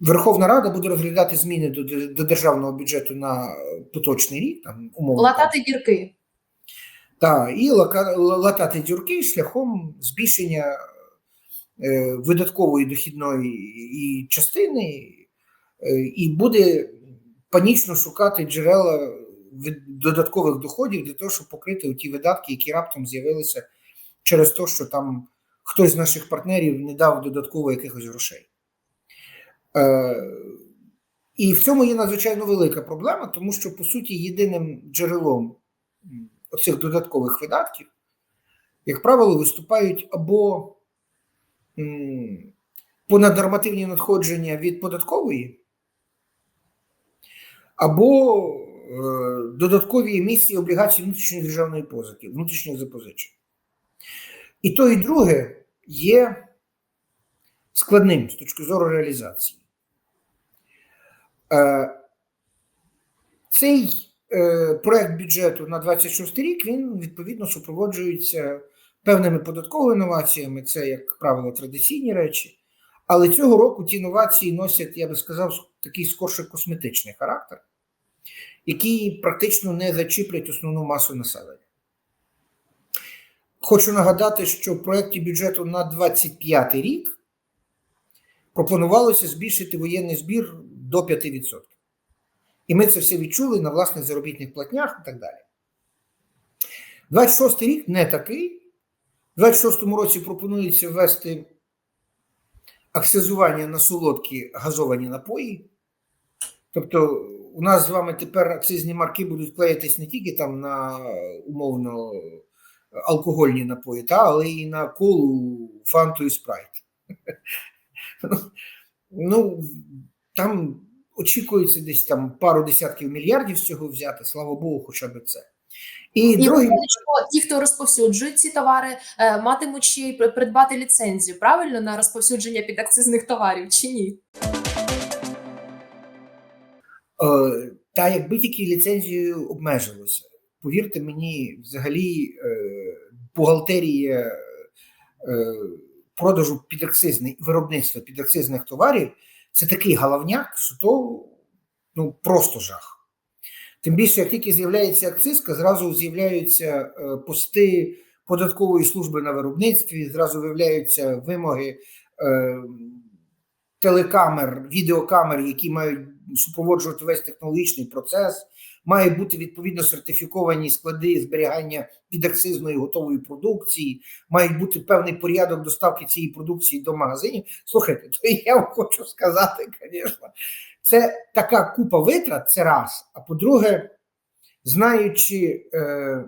Верховна Рада буде розглядати зміни до, до державного бюджету на поточний рік, там умовно. Латати дірки. Так, і латати дюрки шляхом збільшення е, видаткової дохідної і частини, е, і буде панічно шукати джерела від- додаткових доходів для того, щоб покрити ті видатки, які раптом з'явилися через те, що там хтось з наших партнерів не дав додатково якихось грошей. Е, і в цьому є надзвичайно велика проблема, тому що, по суті, єдиним джерелом оцих додаткових видатків, як правило, виступають або понаднормативні надходження від податкової, або е, додаткові емісії облігацій внутрішньої державної позики, внутрішніх запозичень. І то, і друге є складним з точки зору реалізації. Е, Цей е, проект бюджету на 26 рік він відповідно супроводжується певними податковими інноваціями, це, як правило, традиційні речі. Але цього року ті інновації носять, я би сказав, такий скорше косметичний характер, який практично не зачіплять основну масу населення. Хочу нагадати, що в проєкті бюджету на 25 рік пропонувалося збільшити воєнний збір до 5%. І ми це все відчули на власних заробітних платнях і так далі. 26 рік не такий. У 26 році пропонується ввести акцизування на солодкі газовані напої. Тобто, у нас з вами тепер акцизні марки будуть клеїтись не тільки там на умовно алкогольні напої, та, але і на колу, фанту і спрайт. Ну, там очікується десь там пару десятків мільярдів з цього взяти, слава Богу, хоча б це. І, І другий, ті, хто розповсюджують ці товари, е, матимуть ще й придбати ліцензію, правильно, на розповсюдження підакцизних товарів чи ні? е, та якби тільки ліцензією обмежилося. Повірте мені, взагалі е, бухгалтерія продажу підакцизних виробництва підакцизних товарів це такий головняк, що то ну, просто жах. Тим більше, як тільки з'являється акцизка, зразу з'являються е, пости податкової служби на виробництві, зразу виявляються вимоги е, телекамер, відеокамер, які мають супроводжувати весь технологічний процес, мають бути відповідно сертифіковані склади зберігання підакцизної готової продукції, мають бути певний порядок доставки цієї продукції до магазинів. Слухайте, то я вам хочу сказати, звісно, це така купа витрат, це раз. А по-друге, знаючи е,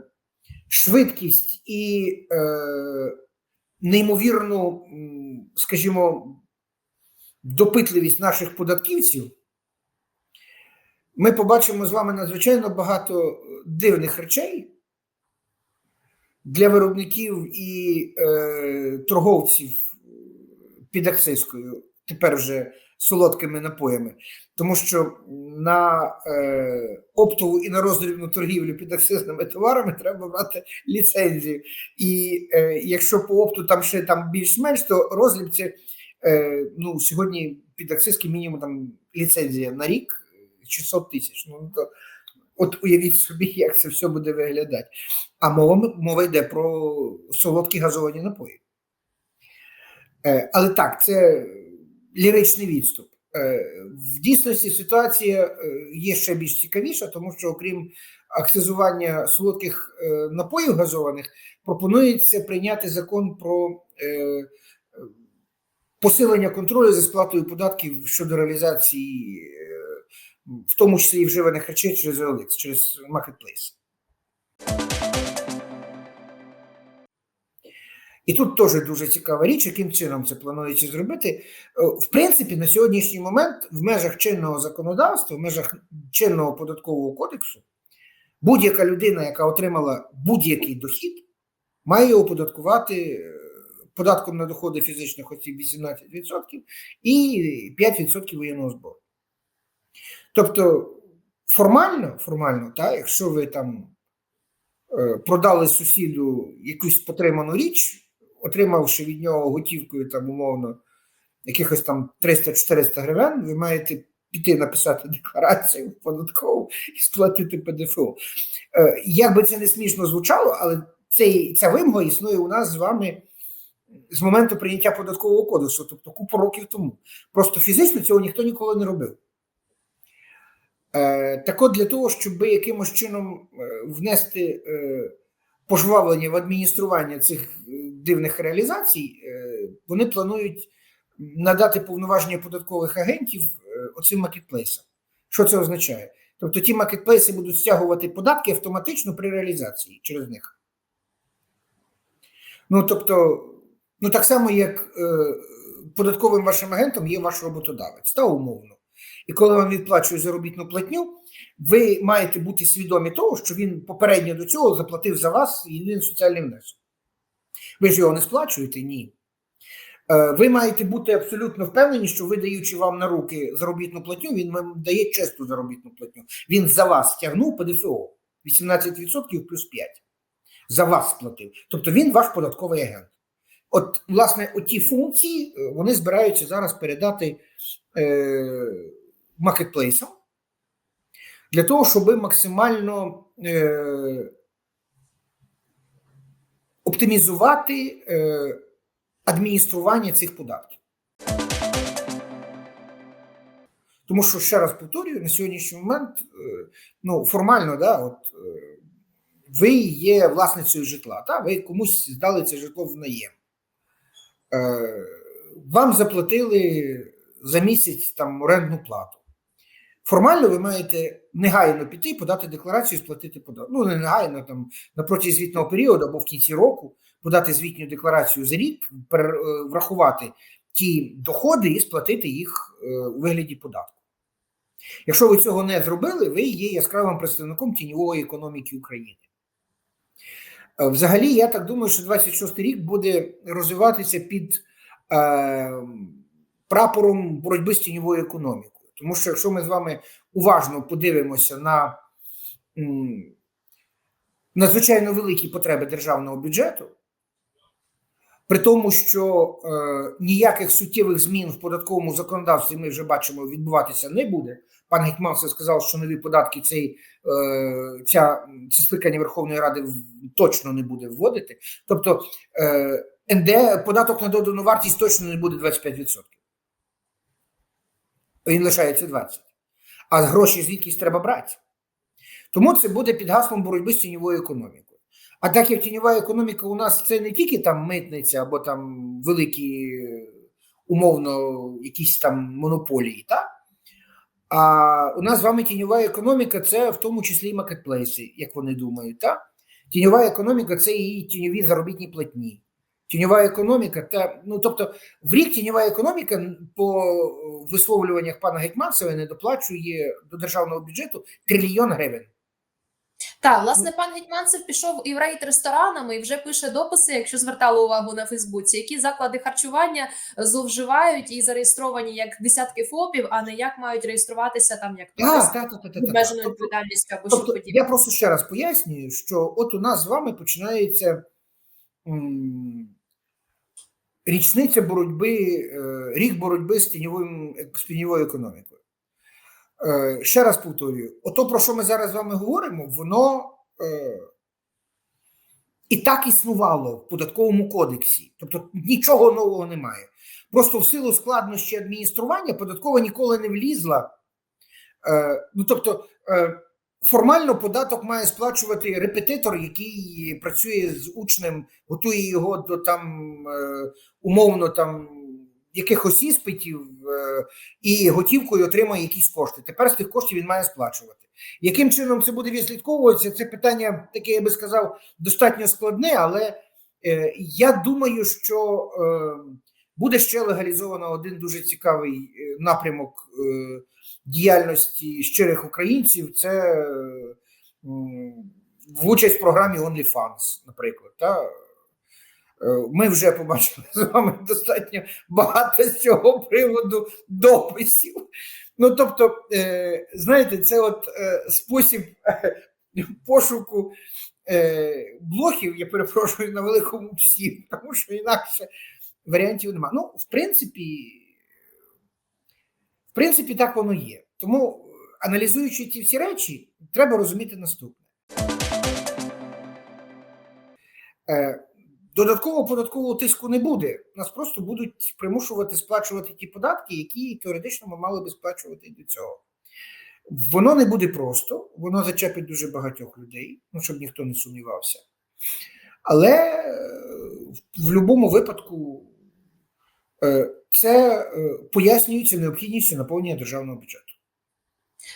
швидкість і е, неймовірну, скажімо, допитливість наших податківців, ми побачимо з вами надзвичайно багато дивних речей для виробників і е, торговців під акцизкою, тепер вже солодкими напоями. Тому що на е, оптову і на роздрібну торгівлю під акцизними товарами треба брати ліцензію. І е, якщо по опту там ще там більш-менш, то роздріб це е, ну, сьогодні під акцизки мінімум там ліцензія на рік 600 тисяч. Ну, то, от уявіть собі, як це все буде виглядати. А мова, мова йде про солодкі газовані напої. Е, але так, це ліричний відступ. Е, в дійсності ситуація е, є ще більш цікавіша, тому що, окрім акцизування солодких е, напоїв газованих, пропонується прийняти закон про е, посилення контролю за сплатою податків щодо реалізації, е, в тому числі і вживаних речей через OLX, через Marketplace. І тут теж дуже цікава річ, яким чином це планується зробити. Е, В принципі, на сьогоднішній момент в межах чинного законодавства, в межах чинного податкового кодексу, будь-яка людина, яка отримала будь-який дохід, має оподаткувати е, податком на доходи фізичних осіб 18% і 5% воєнного збору. Тобто, формально, формально, та, якщо ви там е, продали сусіду якусь потриману річ, отримавши від нього готівкою там умовно якихось там 300-400 гривень, ви маєте піти написати декларацію податкову і сплатити ПДФО. Е, Як би це не смішно звучало, але цей, ця вимога існує у нас з вами з моменту прийняття податкового кодексу, тобто купу років тому. Просто фізично цього ніхто ніколи не робив. Е, Так от для того, щоб якимось чином е, внести е, пожвавлення в адміністрування цих дивних реалізацій, вони планують надати повноваження податкових агентів оцим маркетплейсам. Що це означає? Тобто ті маркетплейси будуть стягувати податки автоматично при реалізації через них. Ну, тобто, ну так само, як податковим вашим агентом є ваш роботодавець, та умовно. І коли вам відплачують заробітну платню, ви маєте бути свідомі того, що він попередньо до цього заплатив за вас єдиний соціальний внесок. Ви ж його не сплачуєте? Ні. Е, Ви маєте бути абсолютно впевнені, що ви, даючи вам на руки заробітну платню, він вам дає чесну заробітну платню. Він за вас стягнув ПДФО 18% плюс 5%. За вас сплатив. Тобто він ваш податковий агент. От, власне, оті функції е, вони збираються зараз передати е, маркетплейсам для того, щоб максимально е, оптимізувати е, адміністрування цих податків. Тому що, ще раз повторюю, на сьогоднішній момент, е, ну, формально, да, от, е, ви є власницею житла, та? ви комусь здали це житло в наєм. Е, вам заплатили за місяць там орендну плату. Формально ви маєте негайно піти, подати декларацію і сплатити податок. Ну, не негайно там на протязі звітного періоду або в кінці року подати звітню декларацію за рік, е, врахувати ті доходи і сплатити їх е, у вигляді податку. Якщо ви цього не зробили, ви є яскравим представником тіньової економіки України. Е, Взагалі, я так думаю, що 26 рік буде розвиватися під е, прапором боротьби з тіньовою економікою. Тому що якщо ми з вами уважно подивимося на надзвичайно великі потреби державного бюджету, при тому, що е, ніяких суттєвих змін в податковому законодавстві ми вже бачимо відбуватися не буде. Пан Гетьманцев сказав, що нові податки цей, е, ця, це скликання Верховної Ради точно не буде вводити. Тобто е, НД, податок на додану вартість точно не буде 25%. Він лишається 20%. А гроші звідкись треба брати. Тому це буде під гаслом боротьби з тіньовою економікою. А так як тіньова економіка у нас це не тільки там митниця або там великі, умовно, якісь там монополії, так? А у нас з вами тіньова економіка це в тому числі і маркетплейси, як вони думають. Так? Тіньова економіка це і тіньові заробітні платні. Тіньова економіка, та ну тобто в рік тіньова економіка по висловлюваннях пана Гетьманцева не доплачує до державного бюджету трильйон гривень. Так, власне, пан Гетьманцев пішов і в рейд ресторанами і вже пише дописи, якщо звертали увагу на Фейсбуці, які заклади харчування зловживають і зареєстровані як десятки ФОПів, а не як мають реєструватися там як обмеженою Тобто, відповідальністю або Тобто, подібне. я просто ще раз пояснюю, що от у нас з вами починається річниця боротьби, е, рік боротьби з тіньовим з тіньовою економікою. Е, Ще раз повторюю: ото, про що ми зараз з вами говоримо, воно е, і так існувало в податковому кодексі. Тобто нічого нового немає. Просто в силу складнощі адміністрування податкова ніколи не влізла. Ну, тобто, формально податок має сплачувати репетитор, який працює з учнем, готує його до там е, умовно там якихось іспитів е, і готівкою отримає якісь кошти. Тепер з тих коштів він має сплачувати. Яким чином це буде відслідковуватися? Це питання, таке я би сказав, достатньо складне, але е, я думаю, що буде ще легалізовано один дуже цікавий напрямок діяльності щирих українців. Це е, в участь в програмі OnlyFans, наприклад. Та? Е, Ми вже побачили з вами достатньо багато з цього приводу дописів. Ну, тобто, е, знаєте, це от спосіб пошуку блохів, я перепрошую, на великому псі, тому що інакше варіантів немає. Ну, в принципі, принципі, так воно є. Тому, аналізуючи ті всі речі, треба розуміти наступне. Е, Додаткового податкового тиску не буде. Нас просто будуть примушувати сплачувати ті податки, які теоретично ми мали би сплачувати до цього. Воно не буде просто, воно зачепить дуже багатьох людей, ну щоб ніхто не сумнівався. Але е, в будь-якому випадку е, це е, пояснюється необхідністю наповнення державного бюджету.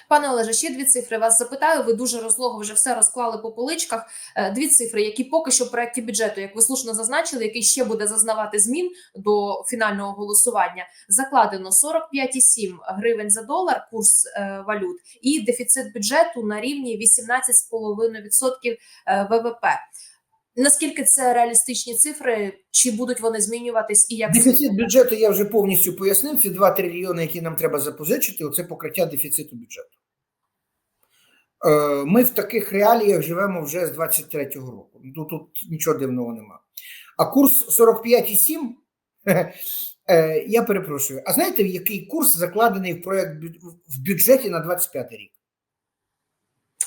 Пане Олеже, ще дві цифри вас запитаю. Ви дуже розлого вже все розклали по поличках. Е, Дві цифри, які поки що в проєкті бюджету, як ви слушно зазначили, який ще буде зазнавати змін до фінального голосування, закладено 45,7 гривень за долар, курс е, валют, і дефіцит бюджету на рівні 18,5% е, ВВП. Наскільки це реалістичні цифри? Чи будуть вони змінюватись і як Дефіцит бюджету я вже повністю пояснив. Це 2 трильйони, які нам треба запозичити. Оце покриття дефіциту бюджету. Е, Ми в таких реаліях живемо вже з 23-го року. Ну, Тут, тут нічого дивного нема. А курс 45,7. е, Я перепрошую. А знаєте, який курс закладений в проект в бюджеті на 25 рік?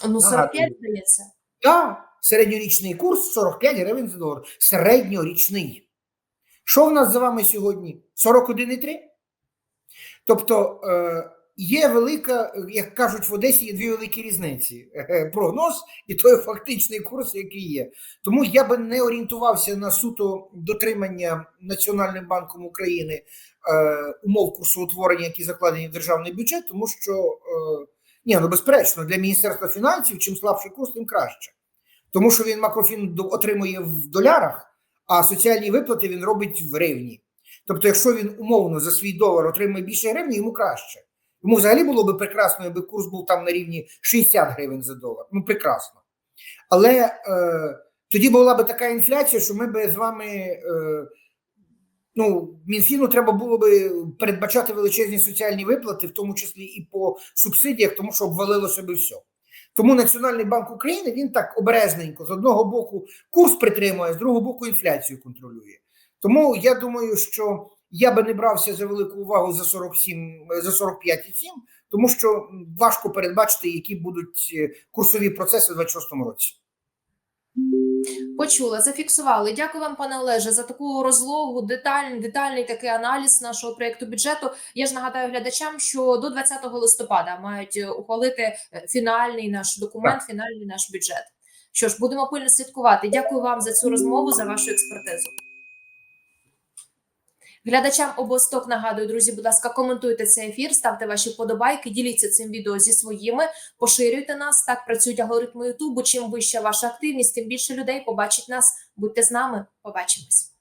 Ну 45, Нагадую. здається. Так, середньорічний курс 45 гривень за долар. Середньорічний. Що в нас за вами сьогодні? 41,3? Тобто е, є велика, як кажуть в Одесі, є дві великі різниці: Е, прогноз і той фактичний курс, який є. Тому я би не орієнтувався на суто дотримання Національним банком України е, умов курсоутворення, які закладені в державний бюджет, тому що. Ні, ну безперечно, для Міністерства фінансів чим слабший курс, тим краще. Тому що він макрофін отримує в долярах, а соціальні виплати він робить в гривні. Тобто, якщо він умовно за свій долар отримує більше гривні, йому краще. Йому взагалі було б прекрасно, якби курс був там на рівні 60 гривень за долар. Ну, прекрасно. Але е, тоді була б така інфляція, що ми б з вами. Е, ну, Мінфіну треба було би передбачати величезні соціальні виплати, в тому числі і по субсидіях, тому що обвалилося би все. Тому Національний банк України він так обережненько з одного боку курс притримує, з другого боку інфляцію контролює. Тому я думаю, що я би не брався за велику увагу за 47, за 45,7, тому що важко передбачити, які будуть е, курсові процеси в 26-му році. Почула, зафіксували. Дякую вам, пане Олеже, за таку розлогу, детальний, детальний такий аналіз нашого проєкту бюджету. Я ж нагадаю глядачам, що до 20 листопада мають е, ухвалити е, фінальний наш документ, фінальний наш бюджет. Що ж, будемо пильно слідкувати. Дякую вам за цю розмову, за вашу експертизу. Глядачам обосток нагадую, друзі, будь ласка, коментуйте цей ефір, ставте ваші подобайки, діліться цим відео зі своїми, поширюйте нас. Так працюють алгоритми Ютубу. Чим вища ваша активність, тим більше людей побачить нас. Будьте з нами. Побачимось.